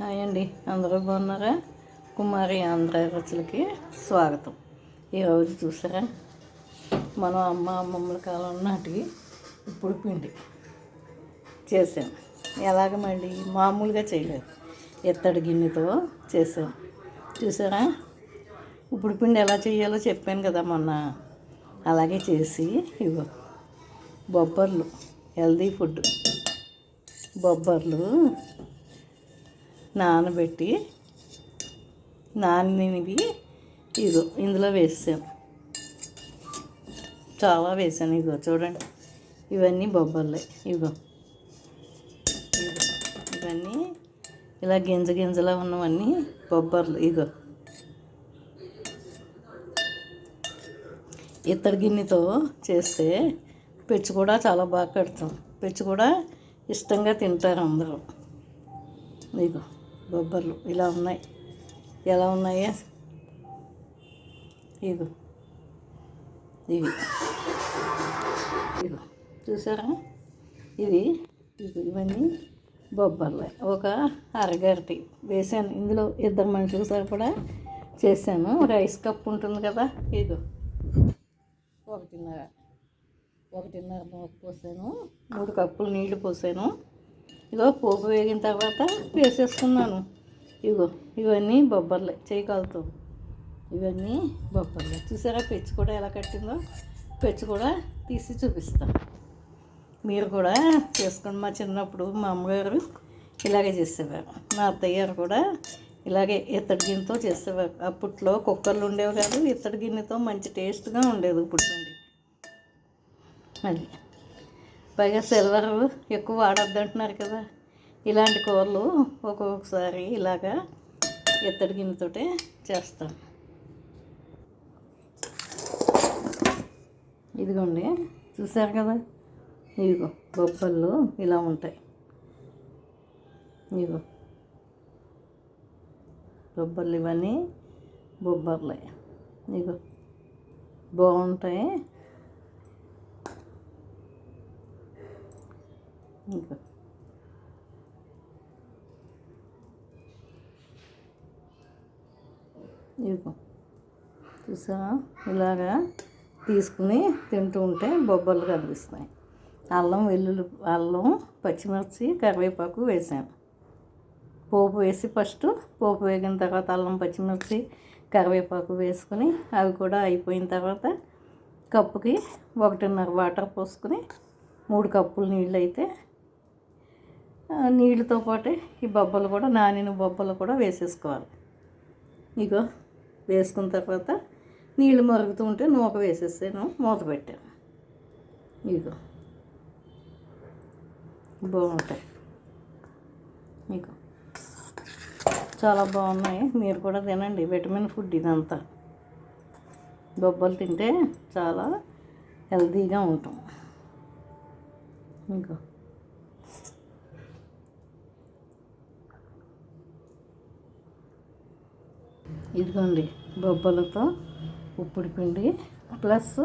Hi అండి. అందరూ బాగున్నారా? కుమారి ఆంధ్ర రుచులకి స్వాగతం. ఈరోజు చూసారా? మనం అమ్మ అమ్మమ్మల కాలం నాటి ఇప్పుడు పిండి చేసాం. ఎలాగ మళ్ళీ మామూలుగా చేయలేదు. ఎత్తడి గిన్నెతో చేసాం. చూసారా? ఇప్పుడు పిండి ఎలా చేయాలో చెప్పాను కదా మొన్న. అలాగే చేసి ఇగో బొబ్బర్లు హెల్దీ ఫుడ్. బొబ్బర్లు నానబెట్టి నానినవి ఇగో ఇందులో వేసాను చాలా వేసాను ఇగో చూడండి. ఇవన్నీ బొబ్బర్లే ఇగో ఇగో. ఇవన్నీ ఇలా గింజ గింజలా ఉన్నవన్నీ బొబ్బర్లు ఇగో. ఇత్తడి గిన్నెతో చేస్తే పెచ్చు కూడా చాలా బాగా కడతాం. పెచ్చు కూడా ఇష్టంగా తింటారు అందరూ. ఇగో. బొబ్బర్లు ఇలా ఉన్నాయి. ఎలా ఉన్నాయా? ఇగో. ఇవి. ఇగో. చూసారా? ఇవి. ఇవన్నీ బొబ్బర్లే. ఒక అరగరటి వేసాను. ఇందులో ఇద్దరు మనుషులు సరిపడా చేశాను. రైస్ కప్ ఉంటుంది కదా? ఇదిగో ఒకటిన్నర. ఒకటిన్నర పోసాను. మూడు కప్పులు నీళ్ళు పోసాను. ఇగో పోపు వేగిన తర్వాత వేసేసుకున్నాను. ఇగో ఇవన్నీ బొబ్బర్లే చేయగలుగుతాం ఇవన్నీ బొబ్బర్లే. చూసారా పెచ్చు కూడా ఎలా కట్టిందో? పెచ్చు కూడా తీసి చూపిస్తాను మీరు కూడా చేసుకోండి. మా చిన్నప్పుడు మా అమ్మగారు ఇలాగే చేసేవారు. మా అత్తయ్య గారు కూడా ఇలాగే ఇత్తడి గిన్నెతో చేసేవారు. అప్పట్లో కుక్కర్లు ఉండేవి కాదు ఇత్తడి గిన్నెతో మంచి టేస్ట్గా ఉండేది ఇప్పుడు పండి అది. పైగా సిల్వర్ ఎక్కువ వాడద్దు అంటున్నారు కదా. ఇలాంటి కూరలు ఒక్కొక్కసారి ఇలాగా ఇత్తడి గిన్నెతోటే చేస్తాం. ఇదిగోండి చూసారు కదా? ఇదిగో బొబ్బళ్ళు ఇలా ఉంటాయి. ఇదిగో బొబ్బర్లు ఇవన్నీ బొబ్బర్లే. ఇగో బాగుంటాయి. ఇంకా. ఇదిగో చూసా ఇలాగా తీసుకుని తింటూ ఉంటే బొబ్బలు కనిపిస్తున్నాయి. అల్లం వెల్లుల్లి అల్లం పచ్చిమిర్చి కరివేపాకు వేసాను. పోపు వేసి ఫస్ట్ పోపు వేగిన తర్వాత అల్లం పచ్చిమిర్చి కరివేపాకు వేసుకుని అవి కూడా అయిపోయిన తర్వాత కప్పుకి ఒకటిన్నర వాటర్ పోసుకుని మూడు కప్పులు నీళ్ళు అయితే నీళ్ళతో పాటే ఈ బొబ్బలు కూడా నానిన బొబ్బలు కూడా వేసేసుకోవాలి. ఇగో వేసుకున్న తర్వాత నీళ్ళు మరుగుతూ ఉంటే నూక వేసేసాను మూత పెట్టాను. ఇగో బాగుంటాయి. ఇగో చాలా బాగున్నాయి. మీరు కూడా తినండి. విటమిన్ ఫుడ్ ఇదంతా. బొబ్బలు తింటే చాలా హెల్తీగా ఉంటాం. ఇంకా ఇదిగోండి బొబ్బలతో ఉప్పుడు పిండి ప్లస్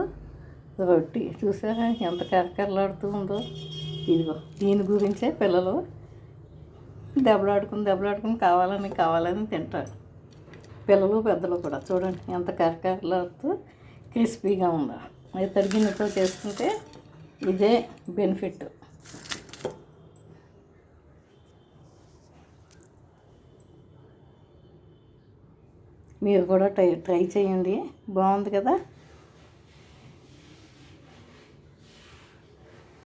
రొట్టి. చూసారా ఎంత కరకరలాడుతూ ఉందో ఇదిగో దీని గురించే పిల్లలు దెబ్బలాడుకుని దెబ్బలాడుకుని కావాలని కావాలని తింటారు. పిల్లలు పెద్దలు కూడా చూడండి ఎంత కరకరలాడుతూ క్రిస్పీగా ఉందో. అది గిన్నెతో చేసుకుంటే ఇదే బెనిఫిట్. మీరు కూడా ట్రై ట్రై చేయండి. బాగుంది కదా?